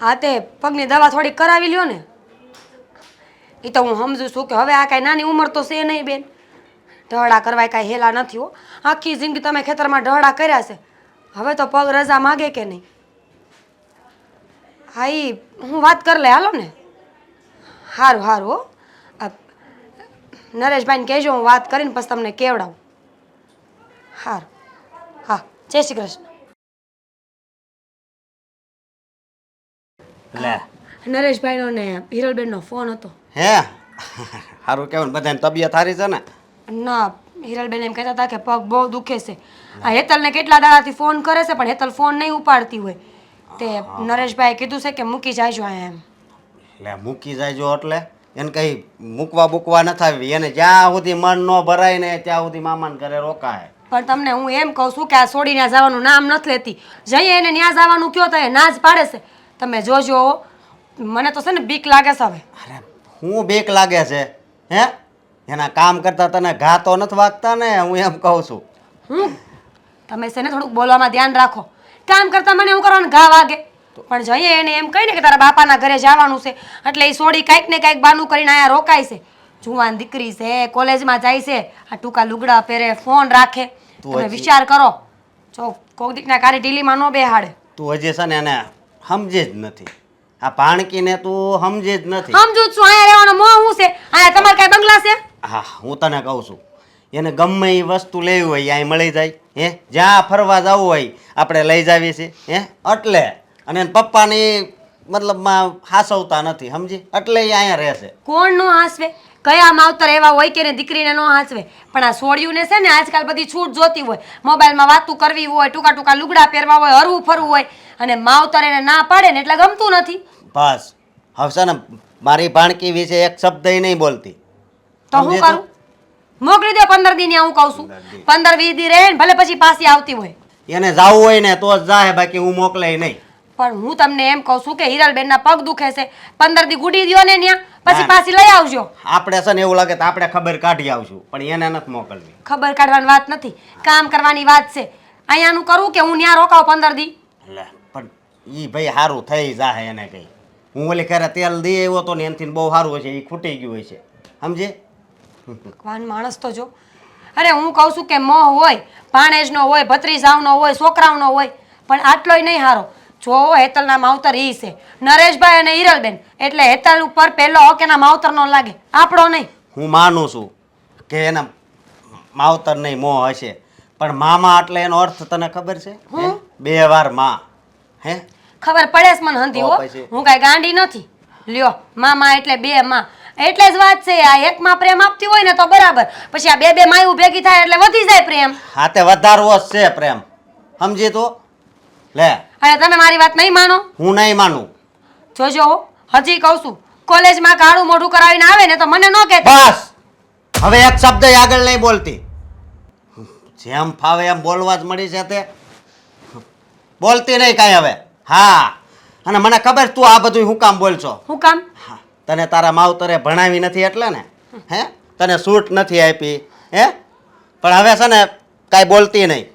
હા, તે પગની દવા થોડી કરાવી લ્યો ને. એ તો હું સમજુ છું કે હવે આ કાંઈ નાની ઉંમર તો છે નહીં, બેન. ઢહડા કરવાય કાંઈ હેલા નથી, હો. આખી જિંદગી તમે ખેતરમાં ઢહડા કર્યા છે. હવે તો પગ રજા માગે કે નહીં? હા એ હું વાત કરી લે, હાલો ને. સારું સારું હો. નરેશભાઈને કહેજો, હું વાત કરીને પછી તમને કેવડાવું. સારું હા, જય શ્રી કૃષ્ણ. લે. નરેશભાઈનો ને હિરલબેનનો ફોન હતો. હે? સારું કેવું બધાની તબિયત સારી છે ને? ના હિરલબેન એમ કહેતા હતા કે પગ બહુ દુખે છે. આ હેતલને કેટલા દાડાથી ફોન કરે છે પણ હેતલ ફોન નહીં ઉપાડતી હોય. તે નરેશભાઈએ કીધું છે કે મૂકી જાયજો અહીંયા એમ. લે મૂકી જાયજો એટલે? એને કઈ મૂકવા બૂકવા ન થાવી એને જ્યાં સુધી મન ન ભરાય ને ત્યાં સુધી મામાને ઘરે રોકાય. પણ તમને હું એમ કહું છું કે આ છોડીને જવાનું નામ નથી લેતી. જઈએ એને ત્યાં જવાનું કયો એ ના જ પાડે છે. તમે જોજો. મને તો છે ને બીક લાગે છે હવે. અરે હું બીક લાગે છે હે? એના કામ કરતા તને ઘા તો નથી વાગતા ને હું એમ કહું છું. હું તમે છે ને થોડુંક બોલવામાં ધ્યાન રાખો. કામ કરતા મને એવું કરવાનું ઘા વાગે. પણ જઈએ એને એમ કહીને કે તારા બાપાના ઘરે જવાનું છે. એટલે એ સોડી કાંઈક ને કાંઈક બાનું કરીને અહીંયા રોકાય છે. જુવાન દીકરી છે કોલેજમાં જાય છે. આ ટૂંકા લુગડા પહેરે ફોન રાખે. તમે વિચાર કરો. જો કોક દીકના કારી ઢીલીમાં ન બેહાડે. તું હજી છે ને એને સમજે જ નથી. આ પાણકીને તું સમજે જ નથી. સમજુ જ છું અહીંયા રહેવાનો મોહ હું છે? અહીંયા તમારે કઈ બંગલા છે? હા હું તને કહું છું. એને ગમે એ વસ્તુ લેવી હોય અહીં મળી જાય. હે? જ્યાં ફરવા જવું હોય આપણે લઈ જાવી છે હે? એટલે. અને પપ્પાની મતલબમાં હાસવતા નથી સમજી? એટલે એ અહીંયા રહેશે કોણનું હાંસવે કયા માવતર એવા હોય કે ને દીકરીને ન હાંચવે પણ આ સોડિયુંને છે ને આજકાલ બધી છૂટ જોતી હોય. મોબાઈલમાં વાતું કરવી હોય ટૂંકા ટૂંકા લુગડા પહેરવા હોય હરવું ફરવું હોય અને માવતર એને ના પાડે ને એટલે ગમતું નથી. બસ. હવે છે ને મારી ભાણકી વિશે એક શબ્દ નહીં બોલતી. તો હું સમજે તું? કરું મોકલી દે પંદર દી હું કહું છું. પંદર વીસ દી રહે ને ભલે પછી પાછી આવતી હોય. એને જાવું હોય ને તો જ જાહે બાકી હું મોકલે નહીં. પણ હું તમને એમ કહું છું કે હિરલબેનના પગ દુખે છે. પંદર દી ગુડી દ્યો ને ત્યાં પછી પાછી લઈ આવજો. આપણે છે ને એવું લાગે તો આપણે ખબર કાઢી આવશું પણ એને નથી મોકલવી. ખબર કાઢવાની વાત નથી. કામ કરવાની વાત છે. અહીંયાનું કરું કે હું ત્યાં રોકાવ પંદર દી? એટલે પણ ઈ ભાઈ સારું થઈ જાહે એને કઈ. હું ઓલી ખરે તેલ દઈ આવ્યો તો ને એનથી બહુ સારું હશે એ ખૂટી ગયું હોય છે સમજે ભગવાન માણસ તો જો. અરે હું કહું છું કે મોહ હોય ભાણેજનો હોય ભત્રીજાવનો હોય છોકરાઓનો હોય પણ આટલોય નહીં હારો. જો હેતલના માવતર ઈ છે. નરેશભાઈ અને હિરલબેન. એટલે હેતલ ઉપર પહેલો હક એના માવતરનો લાગે. આપણો નહીં. હું માનું છું કે એના માવતર નહીં મોહ હશે. પણ મામા એટલે એનો અર્થ તને ખબર છે? હે? બે વારમાં. હે? ખબર પડે છે મને હંધી હો. તો પછી? હું કાંઈ ગાંડી નથી. લ્યો મામા એટલે બે માં. એટલે જ વાત છે આ એકમાં પ્રેમ આપતી હોય ને તો બરાબર. પછી આ બે બે માયું ભેગી થાય એટલે વધી જાય પ્રેમ. હાથે વધારવો જ છે પ્રેમ. સમજી તું? લે. અને તમે મારી વાત નહીં માનો? હું નહીં માનું. જોજો હજી કહું છું કોલેજમાં કાળું મોઢું કરાવીને આવે ને તો મને ન કહેતા બસ! હવે એક શબ્દ આગળ નહીં બોલતી. જેમ ફાવે એમ બોલવા જ મળી છે તે બોલતી નહીં કાંઈ હવે. હા. અને મને ખબર તું આ બધું હું કામ બોલશો? હું કામ? હા, તને તારા માવતરે ભણાવી નથી એટલે ને? હે? તને સૂટ નથી આપી. હે? પણ હવે છે ને કાંઈ બોલતી નહીં.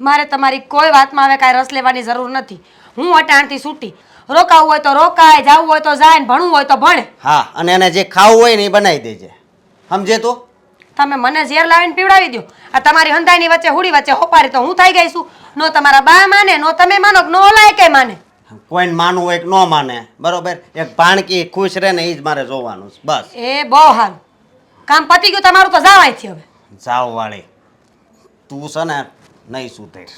મારે તમારી કોઈ વાતમાં હવે કાંઈ રસ લેવાની જરૂર નથી. હું અટાણથી છૂટી રોકાવું હોય તો રોકાય જવું હોય તો જાય ને ભણવું હોય તો ભણે. હા અને એને જે ખાવું હોય ને એ બનાવી દેજે. સમજે તો? તમે મને ઝેર લાવીને પીવડાવી દો આ તમારી હંધાઈની વચ્ચે હુડી વચ્ચે હોપારી તો હું થઈ ગઈ છું. નો તમારા બા માને નો તમે માનો કે નો ઓલાય કે માને. કોઈને માનવું હોય કે ન માને બરોબર? એક ભાણકી ખુશ રહે ને એ જ મારે જોવાનું છે બસ. એ બહુ સારું કામ પતી ગયું તમારું તો જાવાય છે હવે. જાવ વાળી. તું છે ને નહીં સુધર